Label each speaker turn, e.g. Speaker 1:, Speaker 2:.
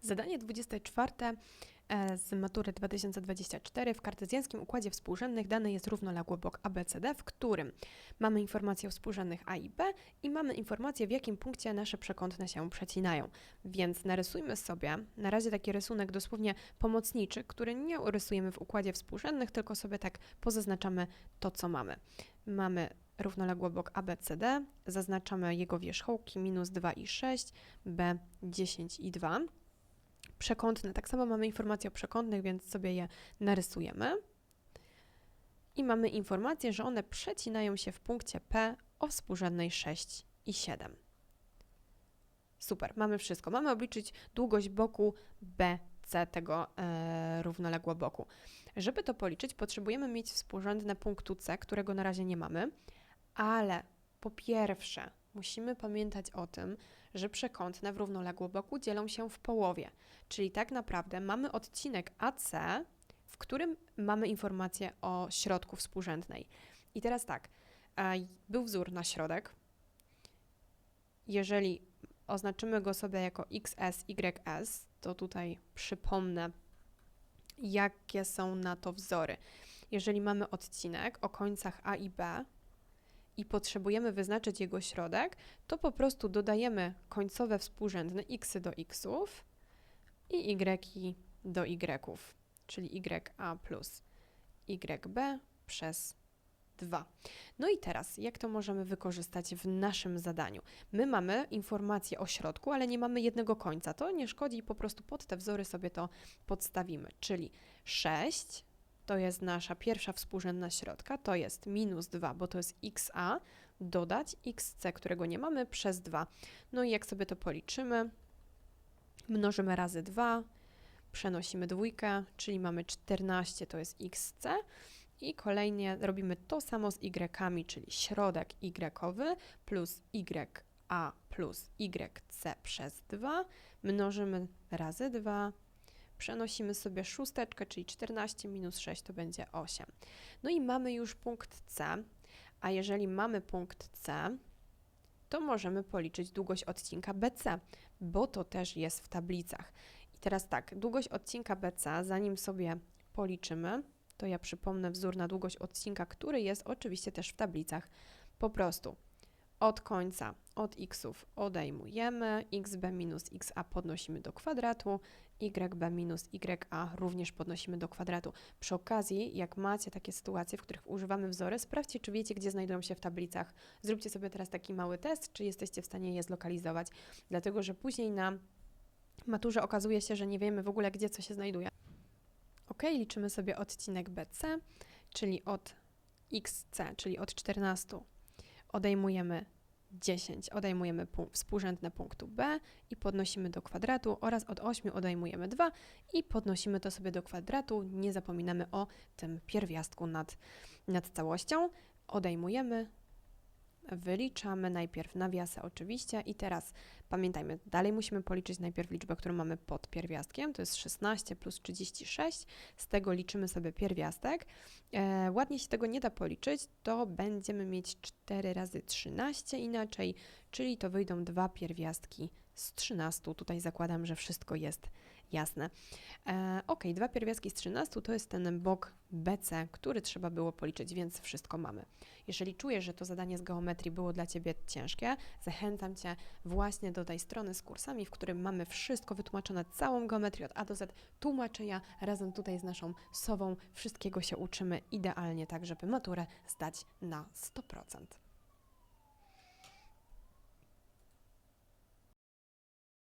Speaker 1: Zadanie 24 e, z matury 2024 w kartezjańskim układzie współrzędnych dane jest równoległy blok ABCD, w którym mamy informację o współrzędnych A i B i mamy informację, w jakim punkcie nasze przekątne się przecinają. Więc narysujmy sobie na razie taki rysunek dosłownie pomocniczy, który nie rysujemy w układzie współrzędnych, tylko sobie tak pozaznaczamy to, co mamy. Mamy równoległy blok ABCD, zaznaczamy jego wierzchołki minus 2 i 6, B 10 i 2 przekątne. Tak samo mamy informacje o przekątnych, więc sobie je narysujemy. I mamy informację, że one przecinają się w punkcie P o współrzędnej 6 i 7. Super, mamy wszystko. Mamy obliczyć długość boku BC tego e, równoległego boku. Żeby to policzyć, potrzebujemy mieć współrzędne punktu C, którego na razie nie mamy, ale po pierwsze, musimy pamiętać o tym, że przekątne w równoległym boku dzielą się w połowie. Czyli tak naprawdę mamy odcinek AC, w którym mamy informację o środku współrzędnej. I teraz tak, e, był wzór na środek. Jeżeli oznaczymy go sobie jako XS, YS, to tutaj przypomnę, jakie są na to wzory. Jeżeli mamy odcinek o końcach A i B, i potrzebujemy wyznaczyć jego środek, to po prostu dodajemy końcowe współrzędne x do xów i y do y'ów, czyli ya plus yb przez 2. No i teraz, jak to możemy wykorzystać w naszym zadaniu? My mamy informację o środku, ale nie mamy jednego końca. To nie szkodzi, po prostu pod te wzory sobie to podstawimy, czyli 6 to jest nasza pierwsza współrzędna środka, to jest minus 2, bo to jest xa, dodać xc, którego nie mamy, przez 2. No i jak sobie to policzymy, mnożymy razy 2, przenosimy dwójkę, czyli mamy 14, to jest xc, i kolejnie robimy to samo z y, czyli środek y plus ya plus yc przez 2, mnożymy razy 2, Przenosimy sobie szósteczkę, czyli 14 minus 6 to będzie 8. No i mamy już punkt C, a jeżeli mamy punkt C, to możemy policzyć długość odcinka BC, bo to też jest w tablicach. I teraz tak, długość odcinka BC, zanim sobie policzymy, to ja przypomnę wzór na długość odcinka, który jest oczywiście też w tablicach. Po prostu od końca, od xów odejmujemy, xb minus xa podnosimy do kwadratu, yb minus ya również podnosimy do kwadratu. Przy okazji, jak macie takie sytuacje, w których używamy wzory, sprawdźcie, czy wiecie, gdzie znajdują się w tablicach. Zróbcie sobie teraz taki mały test, czy jesteście w stanie je zlokalizować, dlatego że później na maturze okazuje się, że nie wiemy w ogóle, gdzie co się znajduje. Ok, liczymy sobie odcinek BC, czyli od xc, czyli od 14 odejmujemy 10 odejmujemy punkt, współrzędne punktu B i podnosimy do kwadratu oraz od 8 odejmujemy 2 i podnosimy to sobie do kwadratu. Nie zapominamy o tym pierwiastku nad, nad całością. Odejmujemy, Wyliczamy najpierw nawiasy oczywiście i teraz pamiętajmy, dalej musimy policzyć najpierw liczbę, którą mamy pod pierwiastkiem, to jest 16 plus 36, z tego liczymy sobie pierwiastek. E, ładnie się tego nie da policzyć, to będziemy mieć 4 razy 13 inaczej, czyli to wyjdą dwa pierwiastki z 13. Tutaj zakładam, że wszystko jest jasne. E, ok, dwa pierwiastki z 13 to jest ten bok BC, który trzeba było policzyć, więc wszystko mamy. Jeżeli czujesz, że to zadanie z geometrii było dla Ciebie ciężkie, zachęcam Cię właśnie do tej strony z kursami, w którym mamy wszystko wytłumaczone, całą geometrię od A do Z, tłumaczenia razem tutaj z naszą sową, wszystkiego się uczymy idealnie tak, żeby maturę zdać na 100%.